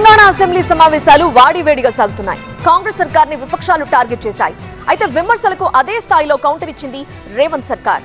Telangana assembly సమావేశాలు వాడివేడిగా సాగుతున్నాయి. కాంగ్రెస్ సర్కార్ని విపక్షాలు టార్గెట్ చేశాయి. అయితే విమర్శలకు అదే స్థాయిలో కౌంటర్ ఇచ్చింది రేవంత్ సర్కార్.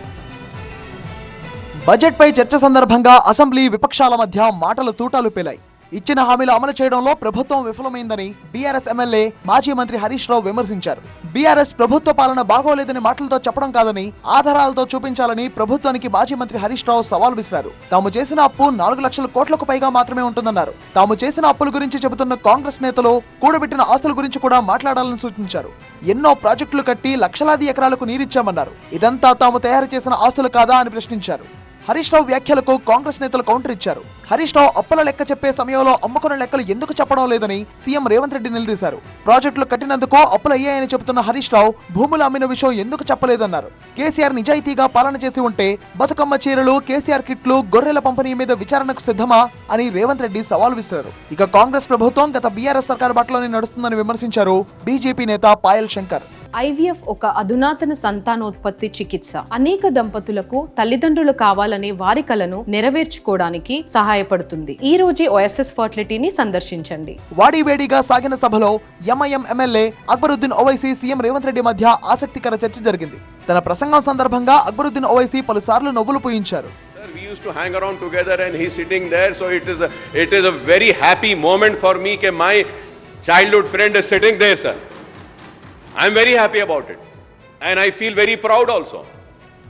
బడ్జెట్ పై చర్చ సందర్భంగా అసెంబ్లీ విపక్షాల మధ్య మాటలు తూటాలు పేలాయి. ఇచ్చిన హామీలు అమలు చేయడంలో ప్రభుత్వం విఫలమైందని బీఆర్ఎస్ ఎమ్మెల్యే మాజీ మంత్రి హరీష్ రావు విమర్శించారు. బీఆర్ఎస్ ప్రభుత్వ పాలన బాగోలేదని మాటలతో చెప్పడం కాదని ఆధారాలతో చూపించాలని ప్రభుత్వానికి మాజీ మంత్రి హరీష్ రావు సవాల్ విసిరారు. తాము చేసిన అప్పు నాలుగు లక్షల కోట్లకు పైగా మాత్రమే ఉంటుందన్నారు. తాము చేసిన అప్పుల గురించి చెబుతున్న కాంగ్రెస్ నేతలు కూడబెట్టిన ఆస్తుల గురించి కూడా మాట్లాడాలని సూచించారు. ఎన్నో ప్రాజెక్టులు కట్టి లక్షలాది ఎకరాలకు నీరిచ్చామన్నారు. ఇదంతా తాము తయారు చేసిన ఆస్తులు కాదా అని ప్రశ్నించారు. హరీష్ రావు వ్యాఖ్యలకు కాంగ్రెస్ నేతలు కౌంటర్ ఇచ్చారు. హరీష్ రావు అప్పుల లెక్క చెప్పే సమయంలో అమ్ముకున్న లెక్కలు ఎందుకు చెప్పడం లేదని సీఎం రేవంత్ రెడ్డి నిలదీశారు. ప్రాజెక్టులు కట్టినందుకు అప్పులు అయ్యాయని చెబుతున్న హరీష్ రావు భూములు అమ్మిన విషయం ఎందుకు చెప్పలేదన్నారు. కేసీఆర్ నిజాయితీగా పాలన చేసి ఉంటే బతుకమ్మ చీరలు కేసీఆర్ కిట్లు గొర్రెల పంపిణీ మీద విచారణకు సిద్ధమా అని రేవంత్ రెడ్డి సవాల్ విసిరారు. ఇక కాంగ్రెస్ ప్రభుత్వం గత బీఆర్ఎస్ సర్కార్ బాటలోనే నడుస్తుందని విమర్శించారు బీజేపీ నేత పాయల్ శంకర్. ఐవీఎఫ్ ఒక అధునాతన సంతానోత్పత్తి చికిత్స. అనేక దంపతులకు తల్లిదండ్రులు కావాలనే వారి కలను నెరవేర్చుకోవడానికి సహాయపడుతుంది. ఈ రోజే ఓఎస్ఎస్ ఫర్టిలిటీని సందర్శించండి. వాడివేడిగా సాగిన సభలో MIM MLA Akbaruddin Owaisi CM Revanth Reddy మధ్య ఆసక్తికర చర్చ జరిగింది. తన ప్రసంగం సందర్భంగా అక్బరుద్దీన్ ఓవైసీ పలుసార్లు నవ్వులు పూయించారు. We used to hang around together and he's sitting there, so it is a, it is a very happy moment for me that my childhood friend is sitting there, sir. I'm very happy about it and I feel very proud also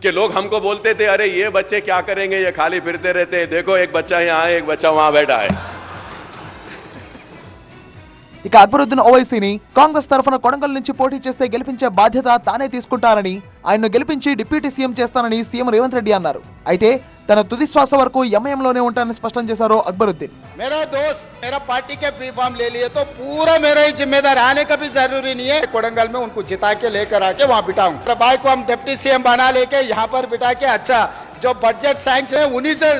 कि लोग हमको बोलते थे, अरे, ये बच्चे क्या करेंगे? ये खाली फिरते रहते हैं। देखो, एक बच्चा यहाँ है एक बच्चा वहाँ बैठा है। ఇక అక్బరుద్దీన్ ఓవైసీని కాంగ్రెస్ తరఫున కొడంగల్ నుంచి పోటీ చేస్తే గెలిపించే బాధ్యత తానే తీసుకుంటారని ఆయన్ను గెలిపించి డిప్యూటీ సీఎం చేస్తానని సీఎం రేవంత్ రెడ్డి అన్నారు అయితే తన తుది శ్వాస వరకు ఎంఐఎంలోనే ఉంటానని స్పష్టం చేశారు అక్బరుద్దీన్ मेरा दोस्त मेरा पार्टी के बी फॉर्म ले लिए तो पूरा मेरा ही जिम्मेदार आने का भी जरूरी नहीं है कोडंगल में उनको जिता के लेकर आके वहाँ बिठाऊं मेरे भाई को हम डिप्टी सीएम बना लेके यहाँ पर बिठा के अच्छा जो बजट सैंक्शन है उन्हीं से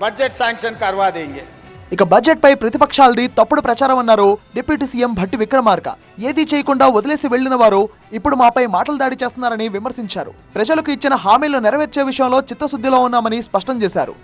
बजट सैंक्शन करवा देंगे ఇక బడ్జెట్ పై ప్రతిపక్షాలది తప్పుడు ప్రచారం అన్నారు డిప్యూటీ సీఎం భట్టి విక్రమార్క. ఏదీ చేయకుండా వదిలేసి వెళ్ళిన వారు ఇప్పుడు మాపై మాటలు దాడి చేస్తున్నారని విమర్శించారు. ప్రజలకు ఇచ్చిన హామీలు నెరవేర్చే విషయంలో చిత్తశుద్ధిలో ఉన్నామని స్పష్టం చేశారు.